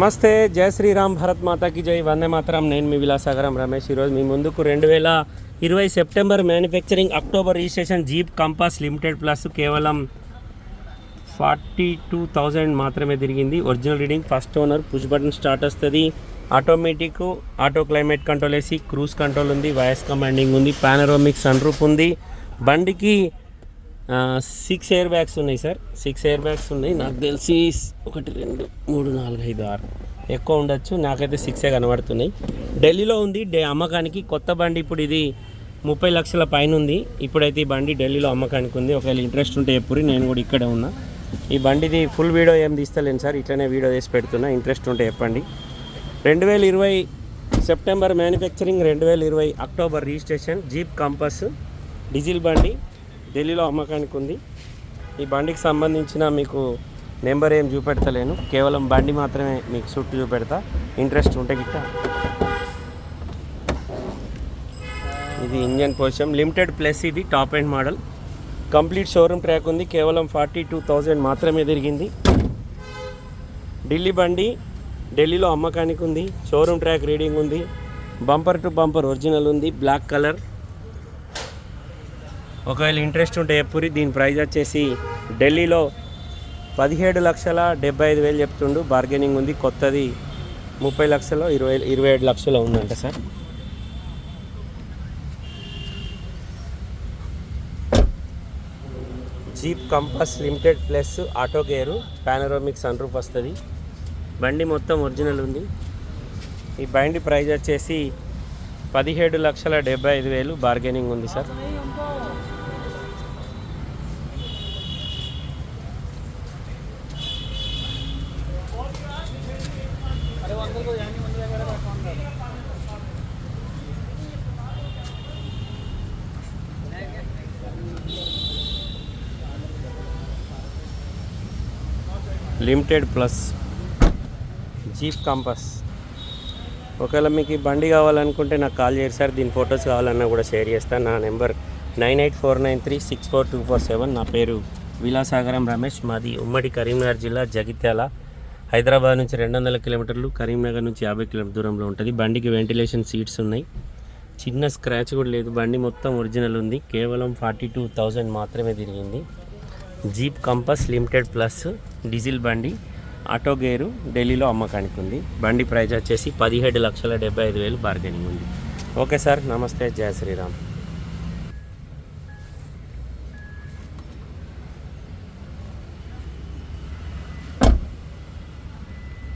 నమస్తే జయ శ్రీరామ్ భరత్ మాతాకి జై. వందే మాతరం. నేను మీ విలాసాగరం రమేష్. ఈరోజు మీ ముందుకు రెండు వేల ఇరవై September manufacturing October registration Jeep Compass limited plus కేవలం ఫార్టీ టూ థౌజండ్ మాత్రమే తిరిగింది. Original reading first owner push button start వస్తుంది. ఆటోమేటిక్ ఆటో క్లైమేట్ కంట్రోల్ వేసి క్రూజ్ కంట్రోల్ ఉంది వాయిస్ కమాండింగ్ ఉంది పానరోమిక్ సన్ రూఫ్ ఉంది. బండికి సిక్స్ ఎయిర్ బ్యాగ్స్ ఉన్నాయి సార్ సిక్స్ ఎయిర్ బ్యాగ్స్ ఉన్నాయి. నాకు తెలిసి ఒకటి రెండు మూడు నాలుగు ఐదు ఆరు. ఎక్కువ ఉండొచ్చు. నాకైతే సిక్సే కనబడుతున్నాయి. ఢిల్లీలో ఉంది. డే అమ్మకానికి కొత్త బండి ఇప్పుడు ఇది ముప్పై లక్షల పైన ఉంది. ఇప్పుడైతే ఈ బండి ఢిల్లీలో అమ్మకానికి ఉంది. ఒకవేళ ఇంట్రెస్ట్ ఉంటే ఎప్పుడు నేను కూడా ఇక్కడే ఉన్నా. ఈ బండిది ఫుల్ వీడియో ఏం తీస్తలేను సార్ ఇట్లనే వీడియో చేసి పెడుతున్నా. ఇంట్రెస్ట్ ఉంటే చెప్పండి. రెండు వేల ఇరవై సెప్టెంబర్ మ్యానుఫ్యాక్చరింగ్ రెండు వేల ఇరవై October registration Jeep Compass diesel బండి. ఢిల్లీలో అమ్మకానికి ఉంది. ఈ బండికి సంబంధించిన మీకు నెంబర్ ఏం చూపెడతలేను. కేవలం బండి మాత్రమే మీకు చుట్టూ చూపెడతా. ఇంట్రెస్ట్ ఉంటే గిట్ట. ఇది ఇంజన్ పొజిషన్ లిమిటెడ్ ప్లస్ ఇది top end model. Complete showroom track ఉంది. కేవలం ఫార్టీ టూ థౌజండ్ మాత్రమే తిరిగింది. ఢిల్లీ బండి ఢిల్లీలో అమ్మకానికి ఉంది. షోరూమ్ ట్రాక్ రీడింగ్ ఉంది. బంపర్ టు బంపర్ ఒరిజినల్ ఉంది. Black colour. ఒకవేళ ఇంట్రెస్ట్ ఉంటే ఎప్పురి దీని ప్రైజ్ వచ్చేసి ఢిల్లీలో పదిహేడు లక్షల డెబ్బై ఐదు వేలు చెప్తుండు. బార్గెనింగ్ ఉంది. కొత్తది ముప్పై లక్షలు ఇరవై ఇరవై ఏడు లక్షలు ఉందంట sir. Jeep Compass limited plus auto gear panoramic sun roof వస్తుంది. బండి మొత్తం ఒరిజినల్ ఉంది. ఈ బండి ప్రైజ్ వచ్చేసి పదిహేడు లక్షల డెబ్బై ఐదు వేలు బార్గెనింగ్ ఉంది sir. Limited plus Jeep Compass ఒకవేళ మీకు బండి కావాలనుకుంటే నాకు కాల్ చేయరు సార్. దీని ఫొటోస్ కావాలన్నా కూడా షేర్ చేస్తాను నా number nine eight four nine three six four two four seven. నా పేరు విలాసాగరం రమేష్. మాది ఉమ్మడి కరీంనగర్ జిల్లా జగిత్యాల. హైదరాబాద్ నుంచి రెండు వందల కిలోమీటర్లు కరీంనగర్ నుంచి యాభై కిలోమీటర్ దూరంలో ఉంటుంది. బండికి వెంటిలేషన్ సీట్స్ ఉన్నాయి. చిన్న స్క్రాచ్ కూడా లేదు. బండి మొత్తం ఒరిజినల్ ఉంది. కేవలం ఫార్టీ టూ థౌజండ్ మాత్రమే తిరిగింది. Jeep Compass limited plus diesel బండి ఆటో గేరు ఢిల్లీలో అమ్మకానికి ఉంది. బండి ప్రైజ్ వచ్చేసి పదిహేడు లక్షల డెబ్బై ఐదు వేలు బార్గెనింగ్ ఉంది. ఓకే సార్ నమస్తే. జయ శ్రీరామ్.